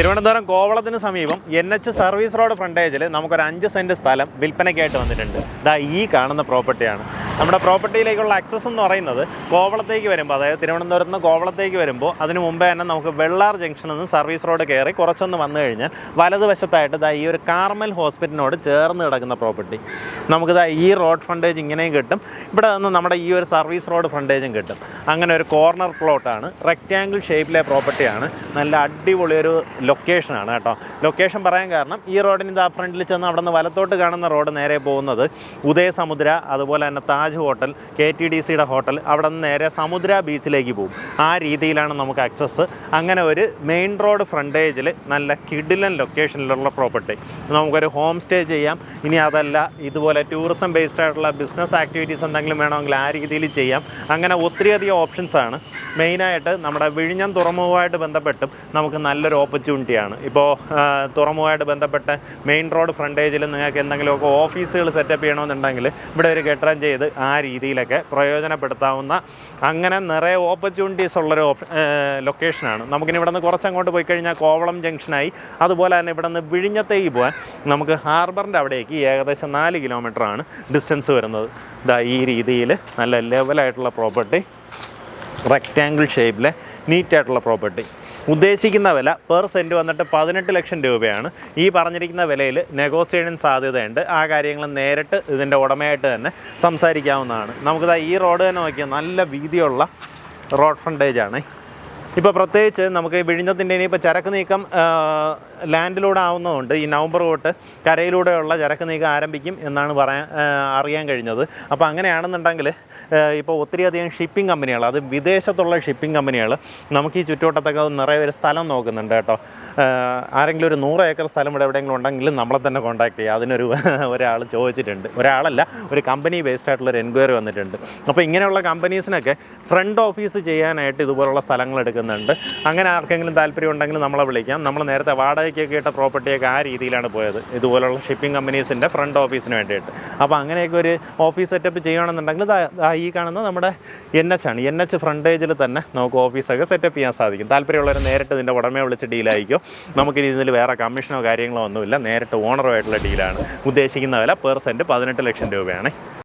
തിരുവനന്തപുരം കോവളത്തിന് സമീപം N H service road ഫ്രണ്ടേജിൽ നമുക്കൊരു അഞ്ച് സെന്റ് സ്ഥലം വിൽപ്പനയ്ക്കായിട്ട് വന്നിട്ടുണ്ട്. ഇതാ ഈ കാണുന്ന പ്രോപ്പർട്ടിയാണ് നമ്മുടെ പ്രോപ്പർട്ടിയിലേക്കുള്ള ആക്സസ് എന്ന് പറയുന്നത് കോവളത്തേക്ക് വരുമ്പോൾ അതായത് തിരുവനന്തപുരത്ത് നിന്ന് കോവളത്തേക്ക് വരുമ്പോൾ അതിന് മുമ്പേ തന്നെ നമുക്ക് വെള്ളാർ ജംഗ്ഷനിൽ നിന്ന് സർവീസ് റോഡ് കയറി കുറച്ചൊന്ന് വന്നു കഴിഞ്ഞാൽ വലതുവശത്തായിട്ട് ഇതാ ഈ ഒരു കാർമൽ ഹോസ്പിറ്റലിനോട് ചേർന്ന് കിടക്കുന്ന പ്രോപ്പർട്ടി നമുക്കിതാ ഈ റോഡ് ഫ്രണ്ടേജ് ഇങ്ങനെയും കിട്ടും. ഇവിടെ നിന്ന് നമ്മുടെ ഈ ഒരു സർവീസ് റോഡ് ഫ്രണ്ടേജും കിട്ടും. അങ്ങനെ ഒരു കോർണർ പ്ലോട്ടാണ് റെക്റ്റാങ്കിൾ ഷേപ്പിലെ പ്രോപ്പർട്ടിയാണ് നല്ല അടിപൊളി ഒരു ലൊക്കേഷനാണ് കേട്ടോ. ലൊക്കേഷൻ പറയാൻ കാരണം ഈ റോഡിന് ഇതാ ഫ്രണ്ടിൽ ചെന്ന് അവിടെ നിന്ന് വലത്തോട്ട് കാണുന്ന റോഡ് നേരെ പോകുന്നത് ഉദയസമുദ്ര അതുപോലെ തന്നെ Taj hotel K T D സിയുടെ ഹോട്ടൽ അവിടെ നിന്ന് നേരെ സമുദ്ര ബീച്ചിലേക്ക് പോകും. ആ രീതിയിലാണ് നമുക്ക് അക്സസ് അങ്ങനെ ഒരു മെയിൻ റോഡ് ഫ്രണ്ടേജിൽ നല്ല കിഡിലൻ ലൊക്കേഷനിലുള്ള പ്രോപ്പർട്ടി നമുക്കൊരു ഹോം സ്റ്റേ ചെയ്യാം. ഇനി അതല്ല ഇതുപോലെ ടൂറിസം ബേസ്ഡ് ആയിട്ടുള്ള ബിസിനസ് ആക്ടിവിറ്റീസ് എന്തെങ്കിലും വേണമെങ്കിൽ ആ രീതിയിൽ ചെയ്യാം. അങ്ങനെ ഒത്തിരിയധികം ഓപ്ഷൻസ് ആണ്. മെയിനായിട്ട് നമ്മുടെ വിഴിഞ്ഞം തുറമുഖമായിട്ട് ബന്ധപ്പെട്ടും നമുക്ക് നല്ലൊരു ഓപ്പർച്യൂണിറ്റിയാണ് ഇപ്പോൾ തുറമുഖമായിട്ട് ബന്ധപ്പെട്ട് മെയിൻ റോഡ് ഫ്രണ്ടേജിൽ നിങ്ങൾക്ക് എന്തെങ്കിലുമൊക്കെ ഓഫീസുകൾ സെറ്റപ്പ് ചെയ്യണമെന്നുണ്ടെങ്കിൽ ഇവിടെ ഒരു കെട്ടിടം ചെയ്ത് ആ രീതിയിലൊക്കെ പ്രയോജനപ്പെടുത്താവുന്ന അങ്ങനെ നിറയെ ഓപ്പർച്യൂണിറ്റീസ് ഉള്ളൊരു ലൊക്കേഷനാണ് നമുക്കിനി ഇവിടെ നിന്ന് കുറച്ചങ്ങോട്ട് പോയി കഴിഞ്ഞാൽ കോവളം ജംഗ്ഷനായി അതുപോലെ തന്നെ ഇവിടെ നിന്ന് വിഴിഞ്ഞത്തേക്ക് പോകാൻ നമുക്ക് ഹാർബറിന്റെ അവിടേക്ക് ഏകദേശം നാല് കിലോമീറ്ററാണ് ഡിസ്റ്റൻസ് വരുന്നത്. ഇതാ ഈ രീതിയിൽ നല്ല ലെവലായിട്ടുള്ള പ്രോപ്പർട്ടി റെക്റ്റാങ്കിൾ ഷേപ്പിലെ നീറ്റായിട്ടുള്ള പ്രോപ്പർട്ടി ഉദ്ദേശിക്കുന്ന വില പെർ സെന്റ് വന്നിട്ട് പതിനെട്ട് ലക്ഷം രൂപയാണ്. ഈ പറഞ്ഞിരിക്കുന്ന വിലയിൽ നെഗോസിയേഷൻ സാധ്യതയുണ്ട്. ആ കാര്യങ്ങൾ നേരിട്ട് ഇതിന്റെ ഉടമയായിട്ട് തന്നെ സംസാരിക്കാവുന്നതാണ്. നമുക്കിതാ ഈ റോഡ് തന്നെ നോക്കിയാൽ നല്ല വീതിയുള്ള റോഡ് ഫ്രണ്ടേജ് ആണ്. ഇപ്പോൾ പ്രത്യേകിച്ച് നമുക്ക് വിഴിഞ്ഞത്തിന്റെ ഇനിയിപ്പോൾ ചരക്ക് നീക്കം ലാൻഡിലൂടെ ആവുന്നതുകൊണ്ട് ഈ നവംബർ തൊട്ട് കരയിലൂടെയുള്ള ചരക്ക് നീക്കം ആരംഭിക്കും എന്നാണ് പറയാൻ അറിയാൻ കഴിഞ്ഞത്. അപ്പോൾ അങ്ങനെയാണെന്നുണ്ടെങ്കിൽ ഇപ്പോൾ ഒത്തിരിയധികം ഷിപ്പിംഗ് കമ്പനികൾ അത് വിദേശത്തുള്ള ഷിപ്പിംഗ് കമ്പനികൾ നമുക്ക് ഈ ചുറ്റുവട്ടത്തൊക്കെ നിറയെ ഒരു സ്ഥലം നോക്കുന്നുണ്ട് കേട്ടോ. ആരെങ്കിലും ഒരു നൂറ് ഏക്കർ സ്ഥലം ഇവിടെ എവിടെയെങ്കിലും ഉണ്ടെങ്കിൽ നമ്മളെ തന്നെ കോൺടാക്ട് ചെയ്യുക അതിനൊരു ഒരാൾ ചോദിച്ചിട്ടുണ്ട്. ഒരാളല്ല ഒരു കമ്പനി ബേസ്ഡ് ആയിട്ടുള്ള ഒരു എൻക്വയറി വന്നിട്ടുണ്ട്. അപ്പോൾ ഇങ്ങനെയുള്ള കമ്പനീസിനൊക്കെ ഫ്രണ്ട് ഓഫീസ് ചെയ്യാനായിട്ട് ഇതുപോലുള്ള സ്ഥലങ്ങൾ എടുക്കുന്നുണ്ട് അങ്ങനെ ആർക്കെങ്കിലും താല്പര്യം ഉണ്ടെങ്കിൽ നമ്മളെ വിളിക്കാം. നമ്മൾ നേരത്തെ വാടകയ്ക്കൊക്കെ ഇട്ട പ്രോപ്പർട്ടിയൊക്കെ ആ രീതിയിലാണ് പോയത്. ഇതുപോലുള്ള ഷിപ്പിംഗ് കമ്പനീസിന്റെ ഫ്രണ്ട് ഓഫീസിന് വേണ്ടിയിട്ട്. അപ്പോൾ അങ്ങനെയൊക്കെ ഒരു ഓഫീസ് സെറ്റപ്പ് ചെയ്യണമെന്നുണ്ടെങ്കിൽ ഈ കാണുന്ന നമ്മുടെ എൻ എച്ച് ആണ്. എൻ എച്ച് ഫ്രണ്ടേജിൽ തന്നെ നമുക്ക് ഓഫീസൊക്കെ സെറ്റപ്പ് ചെയ്യാൻ സാധിക്കും. താല്പര്യമുള്ളവർ നേരിട്ട് ഇതിന്റെ ഉടമയെ വിളിച്ച് ഡീലായിരിക്കും നമുക്കിനി ഇതിൽ വേറെ കമ്മീഷനോ കാര്യങ്ങളോ ഒന്നുമില്ല. നേരിട്ട് ആയിട്ടുള്ള ഡീലാണ് ഉദ്ദേശിക്കുന്ന വില പെർസെന്റ് പതിനെട്ട് ലക്ഷം രൂപയാണ്.